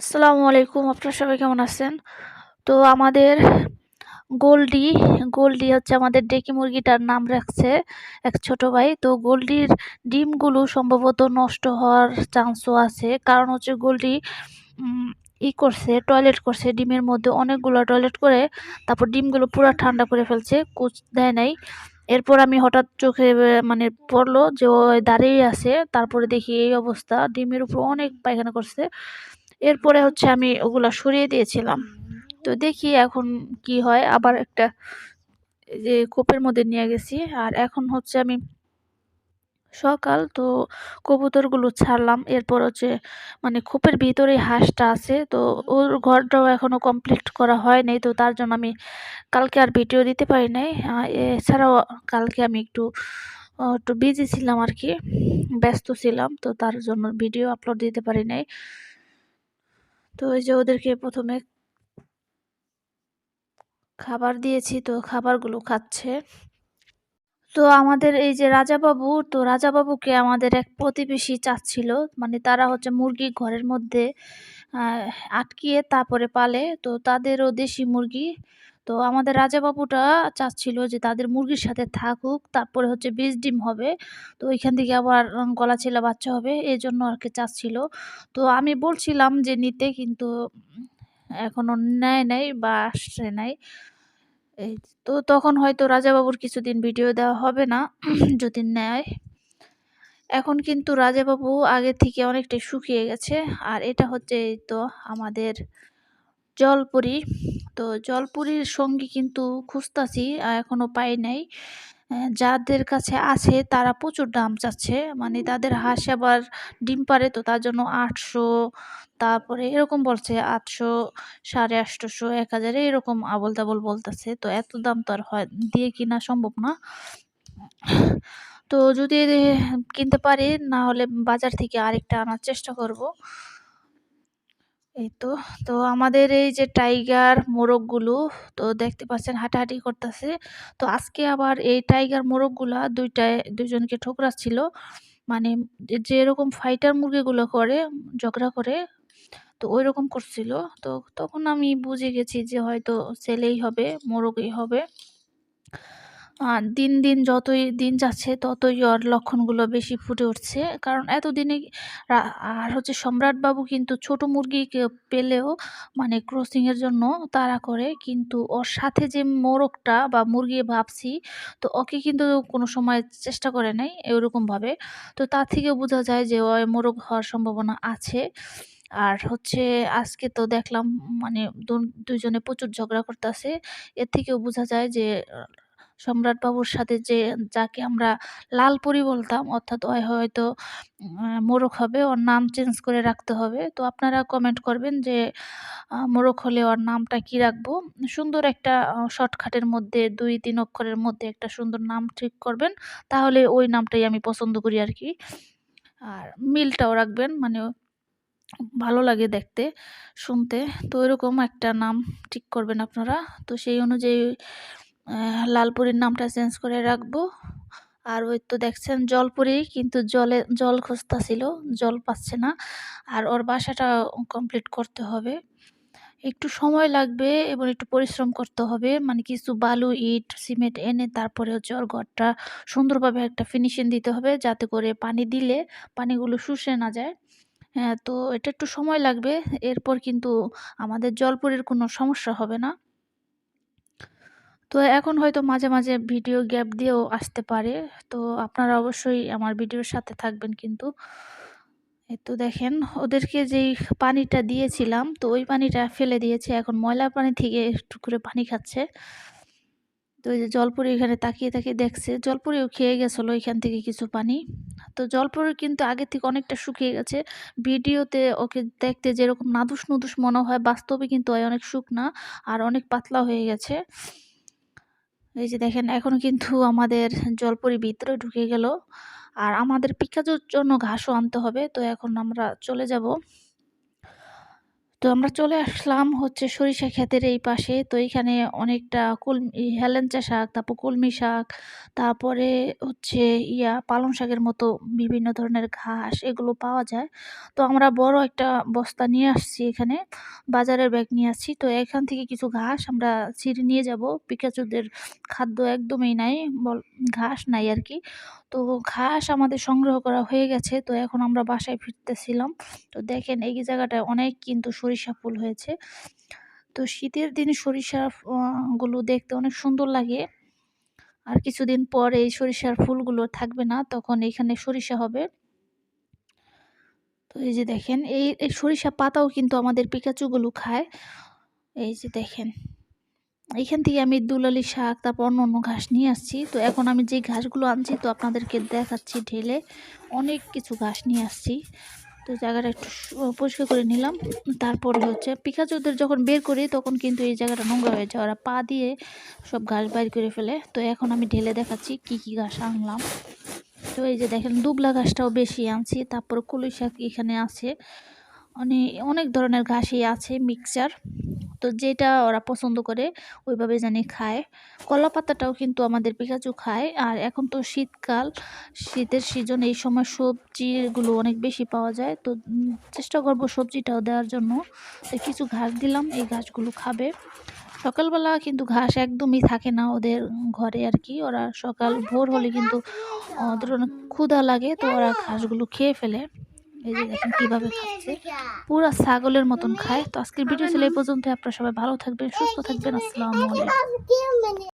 আসসালামু আলাইকুম, আপনারা সবাই কেমন আছেন? তো আমাদের গোল্ডি গোল্ডি হচ্ছে আমাদের ডেকি মুরগিটার নাম রাখছে এক ছোট ভাই। তো গোল্ডির ডিমগুলো সম্ভবত নষ্ট হওয়ার চান্সও আছে। কারণ হচ্ছে গোল্ডি ই করছে টয়লেট করছে ডিমের মধ্যে অনেকগুলো টয়লেট করে, তারপর ডিমগুলো পুরো ঠান্ডা করে ফেলছে, কুচ দেয় নাই। এরপর আমি হঠাৎ চোখে মানে পড়ল যে ও দাঁড়িয়ে আছে, তারপরে দেখি এই অবস্থা, ডিমের উপর অনেক পায়খানা করছে। এরপরে হচ্ছে আমি ওগুলা সরিয়ে দিয়েছিলাম। তো দেখি এখন কি হয়। আবার একটা যে কোপের মধ্যে নিয়ে গেছি। আর এখন হচ্ছে আমি সকাল তো কবুতরগুলো ছাড়লাম। এরপর হচ্ছে মানে খোপের ভিতরে হাঁসটা আছে। তো ওর ঘরটাও এখনও কমপ্লিট করা হয় নাই। তো তার জন্য আমি কালকে আর ভিডিও দিতে পারি নাই। এছাড়াও কালকে আমি একটু একটু বিজি ছিলাম আর কি। ব্যস্ত ছিলাম। তো তার জন্য ভিডিও আপলোড দিতে পারি নাই। তো এই যে ওদেরকে প্রথমে খাবার দিয়েছি, তো খাবারগুলো খাচ্ছে। তো আমাদের এই যে রাজাবাবু, তো রাজাবাবুকে আমাদের এক প্রতিবেশী চাচ্ছিল। মানে তারা হচ্ছে মুরগি ঘরের মধ্যে আটকিয়ে তারপরে পালে। তো তাদেরও দেশি মুরগি তো আমাদের রাজা রাজাবাবুটা চাচ্ছিল যে তাদের মুরগির সাথে থাকুক, তারপরে হচ্ছে বীজ ডিম হবে। তো ওইখান থেকে আবার গলা ছেলা বাচ্চা হবে এই জন্য আর কি চাচ্ছিল। তো আমি বলছিলাম যে নিতে কিন্তু এখনও নেয় নাই বা আসছে নাই। এই তো তখন হয়তো রাজাবাবুর কিছুদিন ভিডিও দেওয়া হবে না, যদি নেয়। এখন কিন্তু রাজাবাবু আগে থেকে অনেকটাই শুকিয়ে গেছে। আর এটা হচ্ছে এই তো আমাদের জলপুরি। তো জলপুরির সঙ্গী কিন্তু খুঁজতাছি এখনও পাই নাই। যাদের কাছে আছে তারা প্রচুর দাম চাচ্ছে মানে তাদের হাঁস আবার ডিম পারে তো তার জন্য আটশো, তারপরে এরকম বলছে আটশো, সাড়ে আটশোশো এক হাজারে, এরকম আবল তাবল বলতেছে। তো এত দাম তো আর হয়, দিয়ে কিনা সম্ভব না। তো যদি কিনতে পারি, না হলে বাজার থেকে আরেকটা আনার চেষ্টা করব। এই তো তো আমাদের এই যে টাইগার মোরগগুলো, তো দেখতে পাচ্ছেন হাঁটাহাঁটি করতেছে। তো আজকে আবার এই টাইগার মোরগগুলা দুইটায় দুজনকে ঠোকরাচ্ছিল মানে যেরকম ফাইটার মুরগিগুলো করে, ঝগড়া করে, তো ওই রকম করছিল। তো তখন আমি বুঝে গেছি যে হয়তো ছেলেই হবে, মোরগই হবে। দিন দিন যতই দিন যাচ্ছে, ততই ওর লক্ষণগুলো বেশি ফুটে উঠছে। কারণ এতদিনে আর হচ্ছে সম্রাটবাবু কিন্তু ছোট মুরগিকে পেলেও মানে ক্রসিংয়ের জন্য তারা করে। কিন্তু ওর সাথে যে মোরগটা বা মুরগি ভাবছি, তো ওকে কিন্তু কোনো সময় চেষ্টা করে নাই এরকমভাবে। তো তা থেকে বোঝা যায় যে ও মোরগ হওয়ার সম্ভাবনা আছে। আর হচ্ছে আজকে তো দেখলাম মানে দুজনে প্রচুর ঝগড়া করতেছে। এর থেকেও বোঝা যায় যে সম্রাট বাবুর সাথে যে, যাকে আমরা লালপুরি বলতাম, অর্থাৎ ওই হয়তো মোরগ হবে, ওর নাম চেঞ্জ করে রাখতে হবে। তো আপনারা কমেন্ট করবেন যে মোরগ হলে ওর নামটা কি রাখব? সুন্দর একটা শর্টকাটের মধ্যে, দুই, তিন অক্ষরের মধ্যে একটা সুন্দর নাম ঠিক করবেন। তাহলে ওই নামটাই আমি পছন্দ করি আর কি। আর মিলটাও রাখবেন মানে ভালো লাগে দেখতে, শুনতে। তো এরকম একটা নাম ঠিক করবেন আপনারা। তো সেই অনুযায়ী লালপুরীর নামটা চেঞ্জ করে রাখব। আর ওই তো দেখছেন জলপুরি, কিন্তু জলে, জল খুঁজতেছিল জল পাচ্ছে না। আর ওর বাসাটা কমপ্লিট করতে হবে। একটু সময় লাগবে এবং একটু পরিশ্রম করতে হবে। মানে কিছু বালু, ইট, সিমেন্ট এনে তারপরে হচ্ছে ওর ঘরটা সুন্দরভাবে একটা ফিনিশিং দিতে হবে, যাতে করে পানি দিলে পানিগুলো শুষে না যায়। হ্যাঁ তো এটা একটু সময় লাগবে। এরপর কিন্তু আমাদের জলপুরের কোনো সমস্যা হবে না। তো এখন হয়তো মাঝে মাঝে ভিডিও গ্যাপ দিয়েও আসতে পারে। তো আপনারা অবশ্যই আমার ভিডিওর সাথে থাকবেন কিন্তু। তো দেখেন, ওদেরকে যেই পানিটা দিয়েছিলাম, তো ওই পানিটা ফেলে দিয়েছে। এখন ময়লা পানি থেকে একটু করে পানি খাচ্ছে। তো ওই যে জলপুরি এখানে তাকিয়ে তাকিয়ে দেখছে। জলপুরিও খেয়ে গেছিল এখান থেকে কিছু পানি। তো জলপুরি কিন্তু আগে থেকে অনেকটা শুকিয়ে গেছে। ভিডিওতে ওকে দেখতে যেরকম নাদুস নুদুস মনে হয়, বাস্তবে কিন্তু অনেক শুকনা আর অনেক পাতলা হয়ে গেছে। এই যে দেখেন, এখন কিন্তু আমাদের জলপরি ভিতরে ঢুকে গেল। আর আমাদের পিকাজুর জন্য ঘাসও আনতে হবে, তো এখন আমরা চলে যাব। তো আমরা চলে আসলাম হচ্ছে সরিষা ক্ষেতের এই পাশে। তো এইখানে অনেকটা কলমি হেলেঞ্চা শাক, তারপর কলমি শাক, তারপরে হচ্ছে ইয়া পালং শাকের মতো বিভিন্ন ধরনের ঘাস এগুলো পাওয়া যায়। তো আমরা বড় একটা বস্তা নিয়ে আসছি এখানে। বাজারের ব্যাগ নিয়ে আসছি। তো এখান থেকে কিছু ঘাস আমরা ছিঁড়ে নিয়ে যাব। পিকাচুদের খাদ্য একদমই নাই। বল ঘাস নাই আর কি তো ঘাস আমাদের সংগ্রহ করা হয়ে গেছে। তো এখন আমরা বাসায় ফিরতেছিলাম। তো দেখেন এই জায়গাটায় অনেক কিন্তু সরিষা ফুল হয়েছে। তো শীতের দিনে সরিষা গুলো দেখতে অনেক সুন্দর লাগে। আর কিছুদিন পর এই সরিষার ফুলগুলো থাকবে না। তখন এখানে সরিষা হবে। তো এই যে দেখেন এই, এই সরিষা পাতাও কিন্তু আমাদের পিকাচুগুলো খায়। এই যে দেখেন। এইখান থেকে আমি দুলালি শাক তারপর অন্য অন্য ঘাস নিয়ে আসছি। তো এখন আমি যে ঘাসগুলো আনছি তো আপনাদেরকে দেখাচ্ছি ঢেলে। অনেক কিছু ঘাস নিয়ে আসছি। তো জায়গাটা একটু পরিষ্কার করে নিলাম। তারপরে হচ্ছে পিকাচুদের যখন বের করি তখন কিন্তু এই জায়গাটা নোংরা হয়ে যায়। ওরা পা দিয়ে সব ঘাস বাইর করে ফেলে। তো এখন আমি ঢেলে দেখাচ্ছি কি, কি ঘাস আনলাম। তো এই যে দেখেন দুবলা ঘাসটাও বেশি আনছি। তারপর কলুই শাক এখানে আছে। অনেক অনেক ধরনের ঘাসই আছে মিক্সচার। তো যেটা ওরা পছন্দ করে ওইভাবে জানি খায়। কলা পাতাটাও কিন্তু আমাদের পিকাচু খায়। আর এখন তো শীতকাল, শীতের সিজন এই সময় সবজিগুলো অনেক বেশি পাওয়া যায়। তো চেষ্টা করব সবজিটাও দেওয়ার জন্য। তো কিছু ঘাস দিলাম, এই ঘাসগুলো খাবে। সকালবেলা কিন্তু ঘাস একদমই থাকে না ওদের ঘরে আর কি ওরা সকাল ভোর হলে কিন্তু ওদের অনেক ক্ষুধা লাগে তো ওরা ঘাসগুলো খেয়ে ফেলে। এই যে দেখেন কীভাবে খাচ্ছে। পুরা ছাগলের মতন খায়। তো আজকের ভিডিও ছিল এই পর্যন্ত আপনারা সবাই ভালো থাকবেন, সুস্থ থাকবেন। আসসালামু আলাইকুম।